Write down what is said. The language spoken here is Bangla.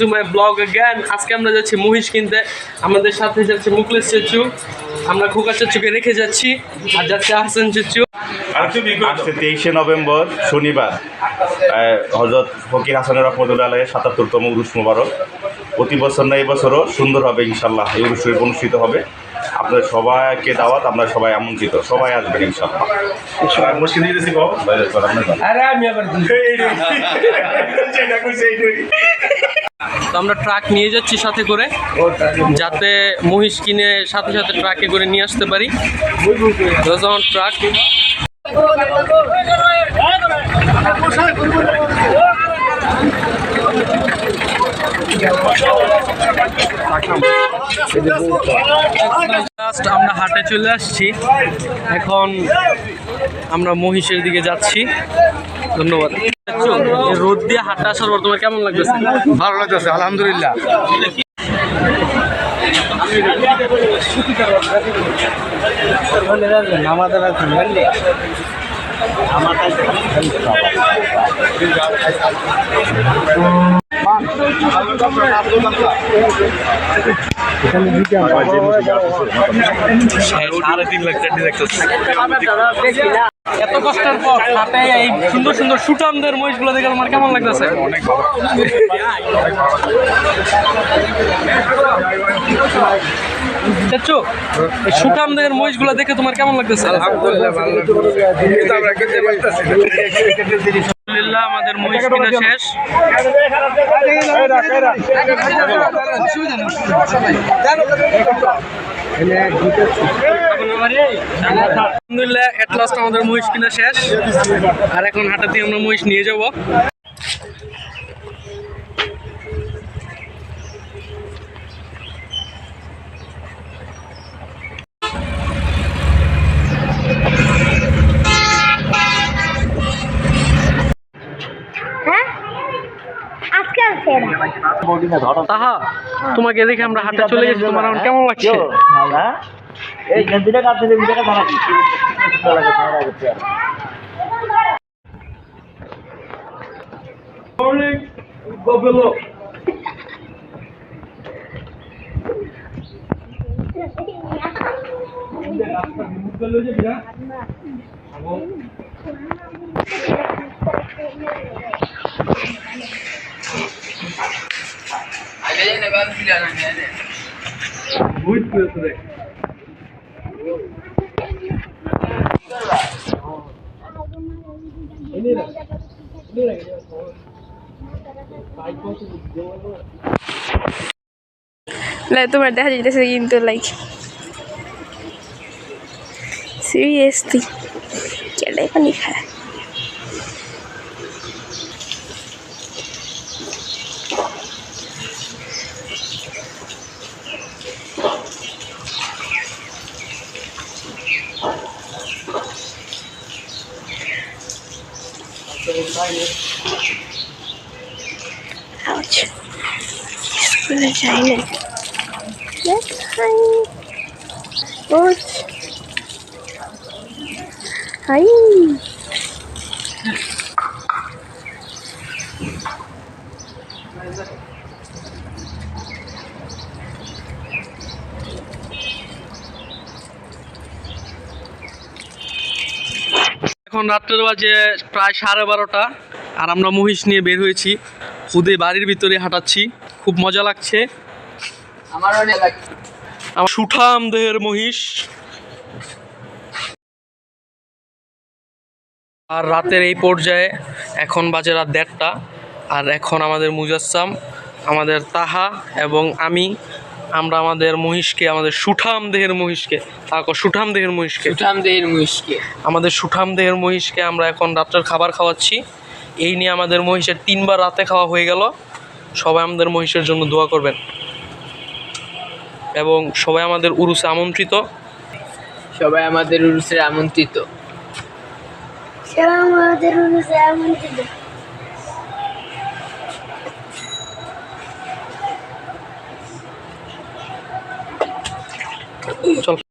To my blog again. আজকে আমরা যাচ্ছি মহিষ কিনতে। আমাদের সাথে যাচ্ছে মুকলেশ চাচু। আমরা খোকা চাচুকে রেখে যাচ্ছি, আর যাচ্ছে হাসান চাচু। আজকে তেইশে নভেম্বর, শনিবার। হজরত ফকির হাসানের রহমতুল্লাহ আলহের সাতাত্তরতম উরুস মুবারক। প্রতি বছর না এবছরও সুন্দর হবে, ইনশাল্লাহ। এই উরুস অনুষ্ঠিত হবে। আপনাদের সবাইকে দাওয়াত আপনারা সবাই আমন্ত্রিত সবাই আসবেন ইনশাল্লাহ তো আমরা ট্রাক নিয়ে যাচ্ছি সাথে করে যাতে মহিষ কিনে সাথে সাথে ট্রাকে করে নিয়ে আসতে পারি আমার ট্রাক আমরা হাটে চলে আসছি। এখন আমরা মহিষের দিকে যাচ্ছি। ধন্যবাদ। রোদ দিয়ে হাটে আসার পর তোমার কেমন লাগতেছে? ভালো লাগতেছে, আলহামদুলিল্লাহ। এত কষ্টের পর হাটে এই সুন্দর সুন্দর সুটামদের মহিষগুলো দেখে আমার কেমন লাগতেছে? এই সুটামদের দেখে তোমার কেমন লাগতেছে? আমাদের মহিষ কিনা শেষ। আলহামদুলিল্লাহ এট লাস্ট আমাদের মহিষ কিনা শেষ। আর এখন হাটাতে আমরা মহিষ নিয়ে যাব। তাহা তোমাকে দেখে আমরা হাটে চলে গেছি তোমার এখন কেমন লাগছে? লাইক তোমার দেখা যাইতেছে কিন্তু লাইক সিরিয়াসলি কেডাই পানি খায়? Ouch. Screw vagina. That's fine. Both. Hi. এখন রাত্রের বাজে প্রায় সাড়ে বারোটা আর আমরা মহিষ নিয়ে বের হয়েছি। খুদে বাড়ির ভিতরে হাঁটাচ্ছি। খুব মজা লাগছে। আমার সুঠাম দেহের মহিষ। আর রাতের এই পর্যায়ে এখন বাজে রাত দেড়টা আর এখন আমাদের মুজাসসাম আমাদের তাহা এবং আমি আমরা আমাদের মহিষকে আমাদের সুঠাম দেহের মহিষকে তাকে সুঠাম দেহের মহিষকে। সুঠাম দেহের মুশকে আমাদের সুঠাম দেহের মহিষকে আমরা এখন রাত্রের খাবার খাওয়াচ্ছি। এই নিয়ে আমাদের মহিষের তিনবার রাতে খাওয়া হয়ে গেল। সবাই আমাদের মহিষের জন্য দোয়া করবেন। এবং সবাই আমাদের উরুসে আমন্ত্রিত। সবাই আমাদের উরুসের আমন্ত্রিত। সেরা আমাদের অনুসারে আমন্ত্রিত। Muchas gracias.